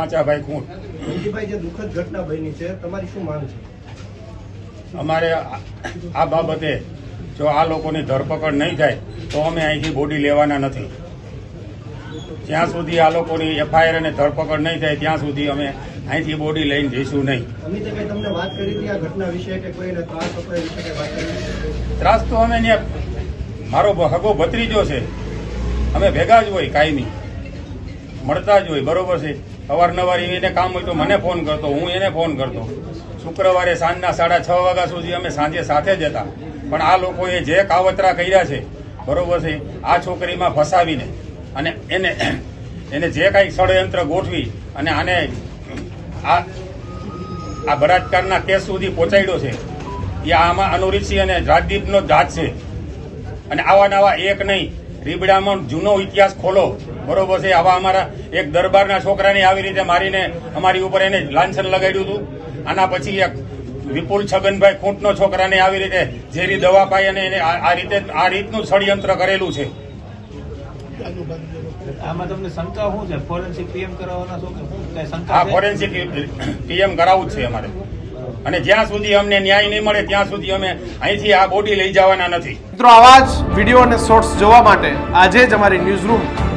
પાંચાભાઈ ખૂંટ ધનજીભાઈ જે દુઃખદ ઘટના બની છે તમારી શું માંગ છે? અમારે આ બાબતે જો આ લોકોની ધરપકડ નહીં થાય તો અમે અહીંથી બોડી લેવાના નથી. જ્યાં સુધી આ લોકોની એફઆઈઆર અને ધરપકડ નહીં થાય ત્યાં સુધી અમે અહીંથી બોડી લઈને જઈશું નહીં. તમને વાત કરી હતી આ ઘટના વિશે કે કોઈને ત્રાસ ત્રાસ તો અમે મારો હગો ભત્રીજો છે. અમે ભેગા જ હોય કાયમી. મળતા જ હોય, બરોબર છે? અવારનવાર એને કામ હોય તો મને ફોન કરતો, હું એને ફોન કરતો. શુક્રવારે સાંજના સાડા છ વાગ્યા સુધી અમે સાંજે સાથે જ હતા. પણ આ લોકોએ જે કાવતરા કર્યા છે, બરોબર છે, આ છોકરીમાં ફસાવીને અને એને એને જે કાંઈ ષડયંત્ર ગોઠવી અને આને આ આ બળાત્કારના કેસ સુધી પહોંચાડ્યો છે, એ આમાં અનુરીતસિંહ અને રાજદીપનો જાત છે. અને આવા નવા એક નહીં, રીબડામાં જૂનો ઇતિહાસ ખોલો. બરોબર છે. આવા અમારા એક દરબારના છોકરાને આવી રીતે મારીને અમારી ઉપર એને લાંછન લગાડ્યું હતું. આના પછી એક વિપુલ છગનભાઈ ખૂંટનો છોકરાને આવી રીતે ઝેરી દવા પાઈ અને એને આ રીતે આ રીતનું ષડયંત્ર કરેલું છે. આમાં તમને શંકા શું છે? ફોરેન્સિક પીએમ કરાવવાના શું કઈ શંકા છે? ફોરેન્સિક પીએમ કરાવવું જ છે અમારે. અને જ્યાં સુધી અમને ન્યાય નહીં મળે ત્યાં સુધી અમે અહીંથી આ બોડી લઈ જવાના નથી. મિત્રો આવા જ વીડિયો અને શોર્ટ્સ જોવા માટે આજે જ અમારી ન્યૂઝ રૂમ